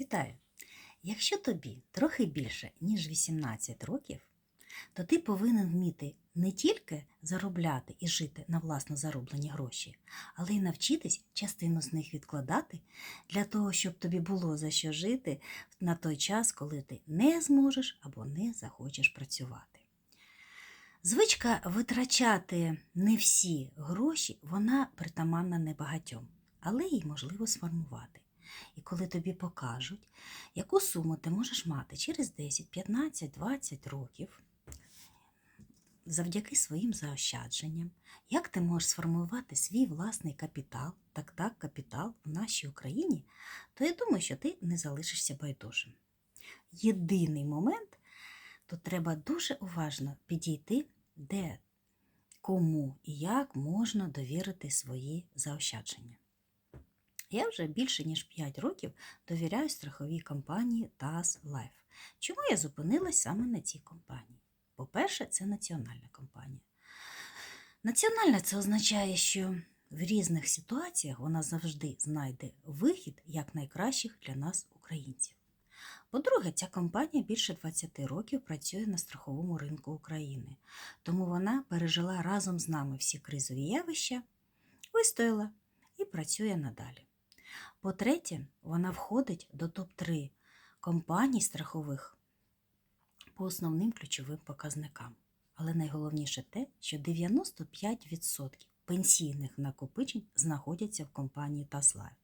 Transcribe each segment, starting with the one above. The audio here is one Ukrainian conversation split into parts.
Вітаю! Якщо тобі трохи більше, ніж 18 років, то ти повинен вміти не тільки заробляти і жити на власно зароблені гроші, але й навчитись частину з них відкладати для того, щоб тобі було за що жити на той час, коли ти не зможеш або не захочеш працювати. Звичка витрачати не всі гроші, вона притаманна небагатьом, але її можливо сформувати. І коли тобі покажуть, яку суму ти можеш мати через 10, 15, 20 років, завдяки своїм заощадженням, як ти можеш сформувати свій власний капітал, так так, капітал в нашій Україні, то я думаю, що ти не залишишся байдужим. Єдиний момент, то треба дуже уважно підійти, де, кому і як можна довірити свої заощадження. Я вже більше ніж 5 років довіряю страховій компанії TAS Life. Чому я зупинилась саме на цій компанії? По-перше, це національна компанія. Національна це означає, що в різних ситуаціях вона завжди знайде вихід як найкращих для нас, українців. По-друге, ця компанія більше 20 років працює на страховому ринку України, тому вона пережила разом з нами всі кризові явища, вистояла і працює надалі. По-третє, вона входить до топ-3 компаній страхових по основним ключовим показникам. Але найголовніше те, що 95% пенсійних накопичень знаходяться в компанії Таслайв.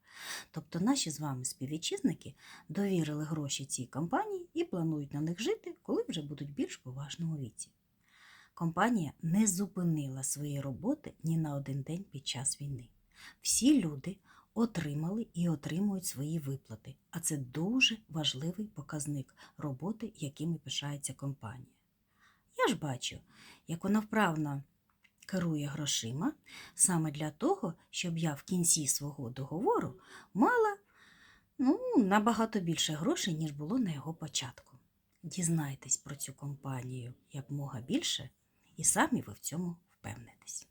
Тобто наші з вами співвітчизники довірили гроші цій компанії і планують на них жити, коли вже будуть більш поважному віці. Компанія не зупинила свої роботи ні на один день під час війни. Всі люди отримали і отримують свої виплати, а це дуже важливий показник роботи, якими пишається компанія. Я ж бачу, як вона вправно керує грошима саме для того, щоб я в кінці свого договору мала ну, набагато більше грошей, ніж було на його початку. Дізнайтесь про цю компанію якмога більше, і самі ви в цьому впевнитесь.